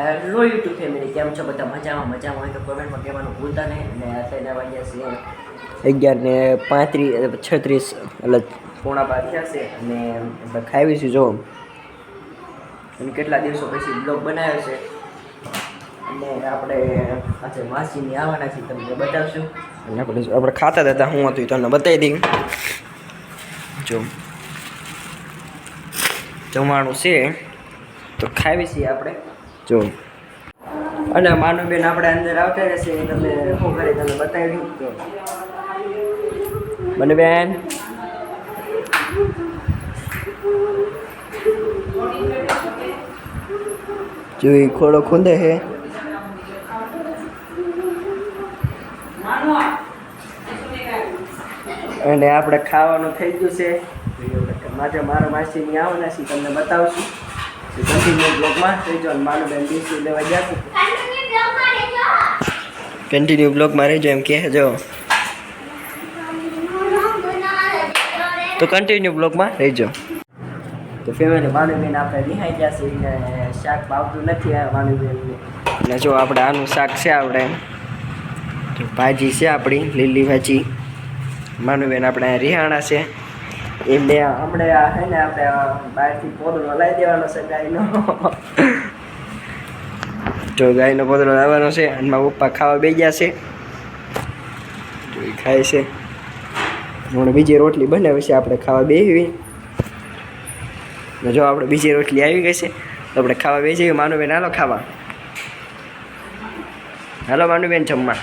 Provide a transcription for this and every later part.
Hello YouTube family કેમ છો બધા? મજામાં મજામાં. હોય તો કોમેન્ટમાં કહેવાનું ભૂલતા નહીં. અને અત્યારે વાગ્યા છે અગિયાર ને પાંત્રીસ છત્રીસ. એટલે પોણા બાર છે. અને આપણે ખાવીશું જો. અને કેટલા દિવસો પછી બ્લોગ બનાવ્યો છે. અને આપણે આજે માસીની આવવાના છે તમને બતાવશું. અને આપણે આપણે ખાતા હતા, હું હતું તમને બતાવી દઈ જો. જમવાનું છે. તો ખાવી છીએ આપણે. જો. અને માનુબેન આપણે અંદર આવતા રહેશે તમને શું કરી તમે બતાવી દઉં તો મનુબેન. જો, એ ખોડો ખૂંદે છે. અને આપણે ખાવાનું થઈ ગયું છે. મારે મારા માસીની આવવાના છે તમને બતાવશું. કન્ટિન્યુ બ્લોગમાં થઈ જાઓ માનું માનુબેન ડીસી લેવા ગયા કન્ટિન્યુ બ્લોગમાં રહેજો. એમ કહેજો તો કન્ટિન્યુ બ્લોગમાં રહેજો. તો ફેમિલી માનુબેન આપણે રિહાઈ ગયા છે ને શાક ભાવતું નથી આ ને અને જો આપણે આનું શાક છે આપણે. તો ભાજી છે આપણી લીલી ભાજી. માનુબેન આપણે રિહાણા છે. એમને હમણે આ છે ને આપણે બહારથી પોદળો લાવી દેવાનો છે ગાયનો. જો ગાયનો પોદળો લાવવાનો છે, અને મારા પપ્પા ખાવા બે ગયા છે. એ ખાય છે. હમણાં બીજી રોટલી બનાવી છે, આપણે ખાવા બેસવી જો આપણે બીજી રોટલી આવી ગઈ છે, તો આપણે ખાવા બે જઈએ. માનુબેન હાલો ખાવા. હાલો માનુબેન જમવા.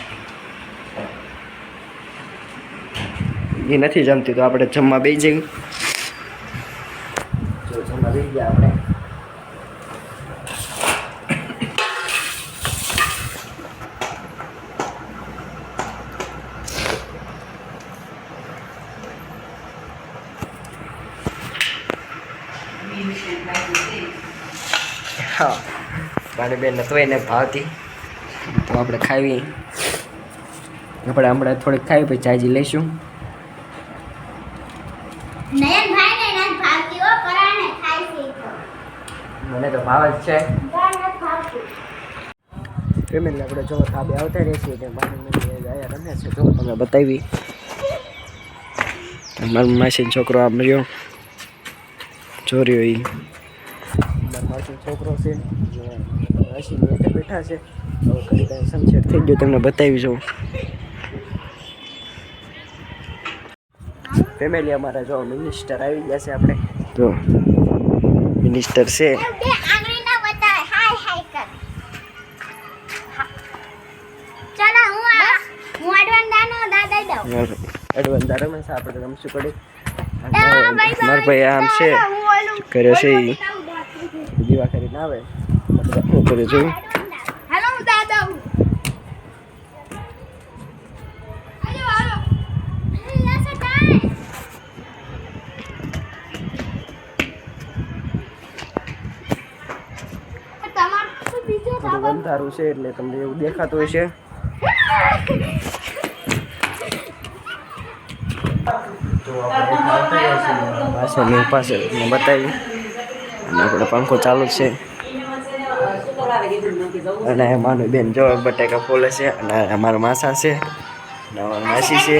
એ નથી જમતી તો આપણે જમવા બે જઈએ જો જમવા બે ગયા આપણે હા મારી બેન તો એને ભાવતી તો આપણે ખાવી આપણે હમણાં થોડીક ખાવી પછી ચાજી લઈશું નયનભાઈ ને નથી ભાવતી હો પરાણે ખાય છે ઈ તો. મને તો ભાવ જ છે. ફેમિલી આપણે જો થાબે આવતા રહીએ છીએ કે મારી મમ્મી ગયા રમે છે. તો તમે બતાવી. મારો માસીનો છોકરો આમ રહ્યો. ચોર્યો એ મારા માસીનો છોકરો છે. માસીની હેઠે બેઠા છે. હવે ઘડી કાંઈ સનસેટ થઈ ગયો તમને બતાવી છું ફેમિલી અમારા જો મિનિસ્ટર આવી ગયા છે આપણે. જો મિનિસ્ટર છે. એડવાન્સ રમે છે આપણે રમશું પડે. મારા ભાઈ આમ છે. કર્યો છે એ દીવા કરી ના કરીને આવે હું કર્યો છું અંધારું છે એટલે તમને એવું દેખાતું હશે. રહ્યા છીએ પાસે બતાવી અને આપણો પંખો ચાલુ છે. અને માનું બેન જો બટાકા ફોલે છે અને અમારા માસા છે. અને અમારા માસી છે.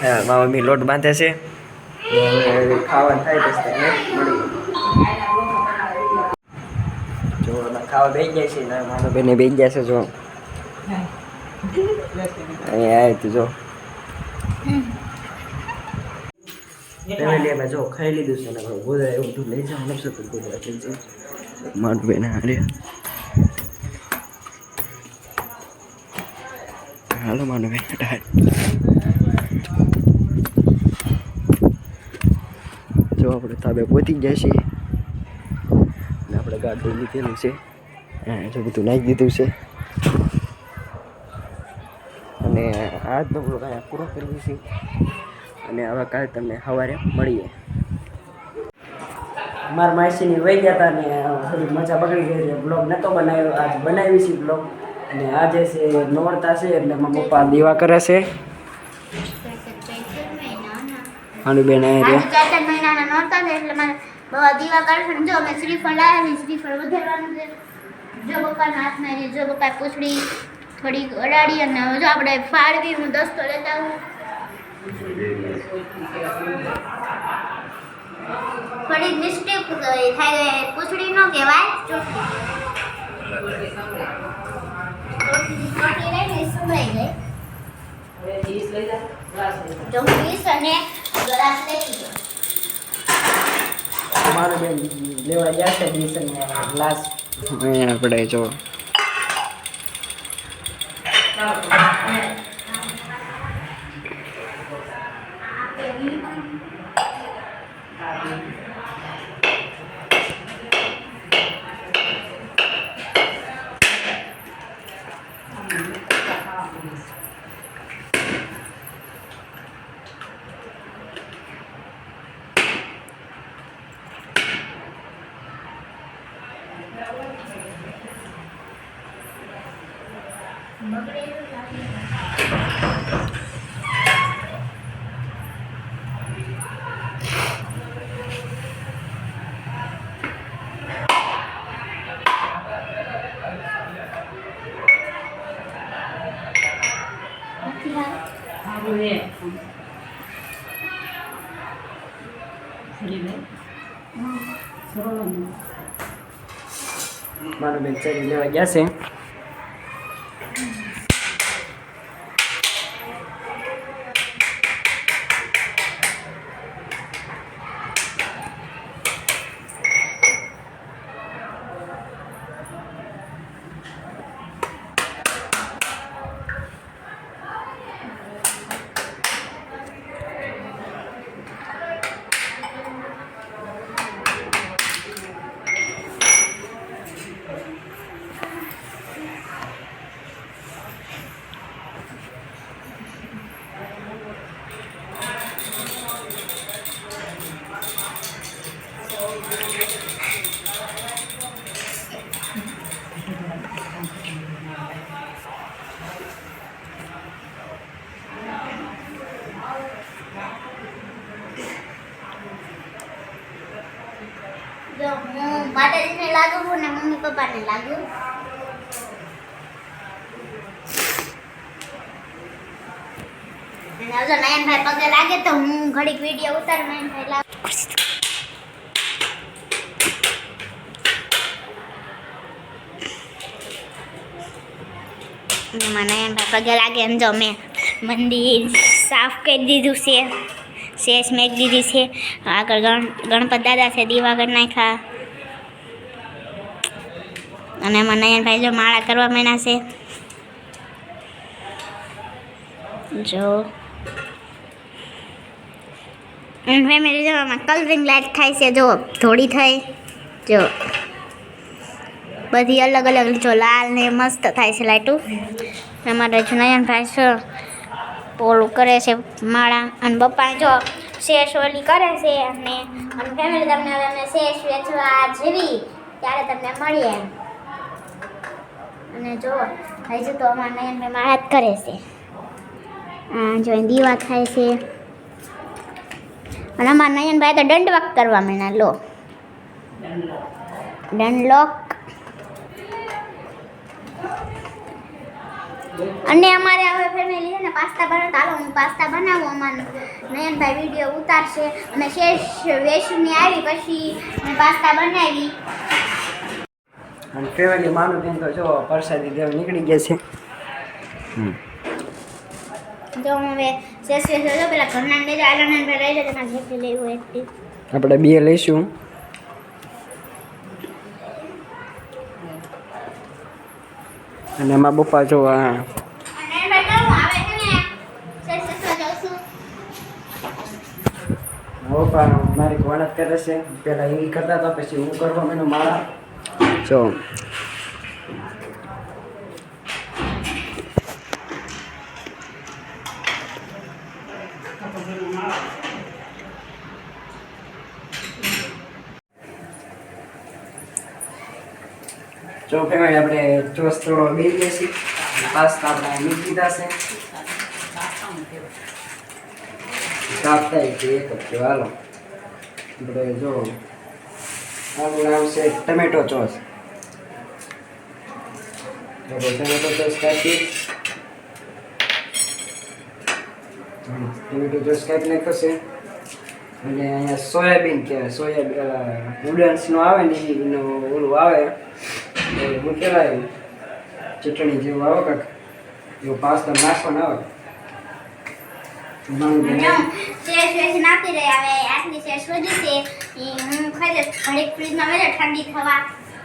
મારા મમ્મી લોટ બાંધે છે. ખાવાનું થાય જો ખાવા બેસી જાય છે મારા બેને બેસી છે જો. અહીંયા આવે તો જો. ફેમિલી અમે જો ખાઈ લીધું છે ને બધા એવું બધું લઈ જાવ નકશો તો બધું થઈ જાય મારું બેન હારે. હાલો માનું બેન જો આપણે તાબે પહોંચી ગયા છીએ. અને આપણે ગાડી લીધેલું છે. જો બધું નાખી દીધું છે. અને આજનો બ્લોગ અહીંયા પૂરો કરીએ છીએ. અને હવે કાલે તમને સવારે મળીએ. મારા માસીની વહી ગયા હતા ને થોડી મજા પકડી ગઈ એટલે બ્લોગ નહોતો બનાવ્યો. આજ બનાવી છે બ્લોગ અને આજે છે નોરતા છે એટલે મારા પપ્પા દીવા કરે છે. આનું બેન અહીંયા રહ્યા બાબા દીવા કરશે જો અમે શ્રીફળ લાવ્યા છે, શ્રીફળ વધારવાનું છે. જો પપ્પાના હાથમાં જો પપ્પા પૂછડી, થોડીક અડાડી અને જો આપણે ફાળવી હું દસ્તો લેતા આવું. થોડીક મિસ્ટેક થાય પૂછડી ન કહેવાય. મારું બેન લેવા ગયા છે ગ્લાસ. અહીંયા આપણે જો. મારું બેન ચરી લેવા ગયા છે. જો હું માતાજીને લાગુ છું ને મમ્મી પપ્પાને લાગ્યું. પગે લાગે તો હું ઘડીક વીડિયો ઉતાર, નયનભાઈ લાગે. નયનભાઈ પગે લાગે એમ જો મેં મંદિર સાફ કરી દીધું છે. શેષ મેઘ દીધી છે. આગળ ગણ, ગણપત દાદા છે, દીવા કરી અને એમાં નયનભાઈ જો માળા કરવા માંડ્યા છે. જો. ફેમિલી જો કલરિંગ લાઈટ થાય છે, જો થોડી થઈ, જો. બધી અલગ અલગ જો લાલ ને મસ્ત થાય છે લાઇટું અમારે જો નયનભાઈ છે ઓલું કરે છે માળા. અને પપ્પા જો શેષ ઓલી કરે છે અને અને ફેમિલી તમને હવે અમે શેષ વેચવા જેવી ત્યારે તમને મળીએ. અને જો હજુ તો અમારા નયનભાઈ માળા જ કરે છે. જો દીવા થાય છે. અને અમારા નયનભાઈ તો દંડવાક કરવા માંડ્યા લો. દંડલોક અને અમારે હવે ફેમિલી છે ને પાસ્તા બનાવતા. હાલો હું પાસ્તા બનાવું અમારું. નયનભાઈ વીડિયો ઉતારશે. અને શેષ વેચની આવી પછી મેં પાસ્તા બનાવી. અને ફેમિલી માનું બેન તો જો પરસાદી દેવ નીકળી ગયા છે. જો હું હવે શેષ વેચ પેલા ઘરના લઈ જાય આનંદભાઈ લઈ જાય તમારે જેટલી લેવું આપણે બે લઈશું. અને એમાં પપ્પા જો આ મારી ગણત કરે છે. પેલા એ કરતા હતા, પછી હું કરવા મને માળા. જો જો ફેમિલી આપણે ચોસ થોડો બે છીએ. પાસ્તા આપણે મૂકી દીધા છે. થાય છે એક છે હાલો. આપણે જો આનું નામ ટમેટો ચોસ. ટમેટો ચોસ કાપી હમ, ટમેટો ચોસ કાપી નાખ્યો છે. અને અહીંયા સોયાબીન કહેવાય સોયાબીન ઉડન્સનો આવે ને એનું ઓલું આવે. એ કહેવાય એવું ચટણી જેવું આવે કાંક એવો પાસ્તા નાખવાનું આવે.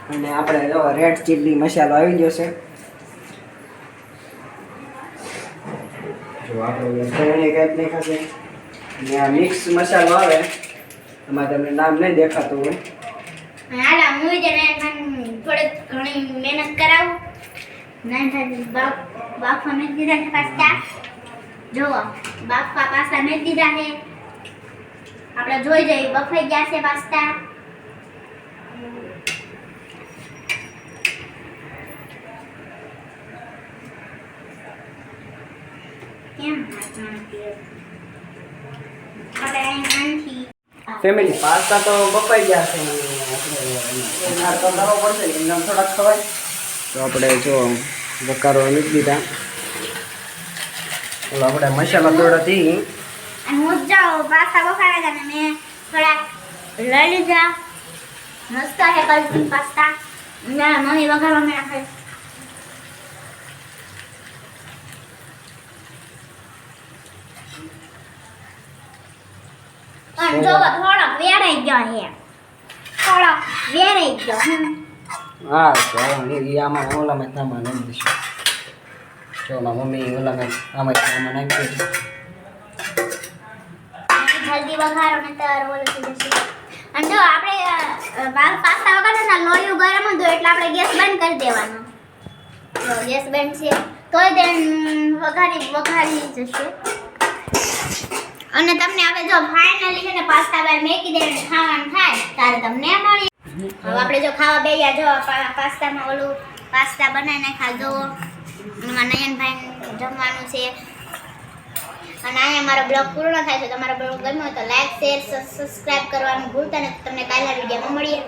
અને આપણે રેડ ચીલી મસાલો આવી ગયો છે. જો આપણે ત્રણેય કાંઈક દેખાશે ને આ મિક્સ મસાલો આવે. એમાં તમને નામ નહીં દેખાતું હોય. હાલા હું જને થોડીક ઘણી મહેનત કરાવું. નાન થાય બાપ બાફા મેં દીધા છે પાસ્તા જોવો બાફા પાસ્તા મેં દીધા છે. આપણે જોઈ જઈએ બફાઈ ગયા છે પાસ્તા કેમ હાથમાં નથી? આપણે અહીં આનથી ફેમિલી પાસ્તા તો બપાઈ ગયા છે. આપણે એના તો આપણે જો વકારો મૂકી દીધા ઓલો આપણે મસાલા દોડાથી હું જાઉં પાસ્તા બફાયા હતા મેં થોડાક લઈ લીધા. મસ્ત છે કલસી પાસ્તા. ના મમ્મી વઘારવા મેં નાખે અને જો થોડોક વેરાઈ ગયો છે. થોડોક વેરાઈ ગયો. હા એ આમાં ઓલામાં આમાં નાખી દઈશું મારા મમ્મી ઓલામાં આમાં આમાં નાખી દીધું જલ્દી વઘારો ને તર ઓલું થઈ જશે. અને જો આપણે પા- પાસ્તા ને લોહીયું ગરમ હતું એટલે આપણે ગેસ બંધ કરી દેવાનો. ગેસ બંધ છે તોય તે વઘારી વઘારી જશે. અને તમને હવે જો ફાઇનલી છે ને પાસ્તા બાર મેકી દે ખાવાનું થાય ત્યારે તમને મળી. હવે આપણે જો ખાવા બેયા જો પાસ્તામાં ઓલું પાસ્તા બનાવી ખાધો એમાં નયનભાઈ જમવાનું છે. અને અહીંયા મારો બ્લોગ પૂર્ણ થાય છે. તમારો બ્લોગ ગમ્યો તો લાઈક શેર સબસ્ક્રાઇબ કરવાનું ભૂલતા નથી. તમને કાલના વિડીયોમાં મળીએ.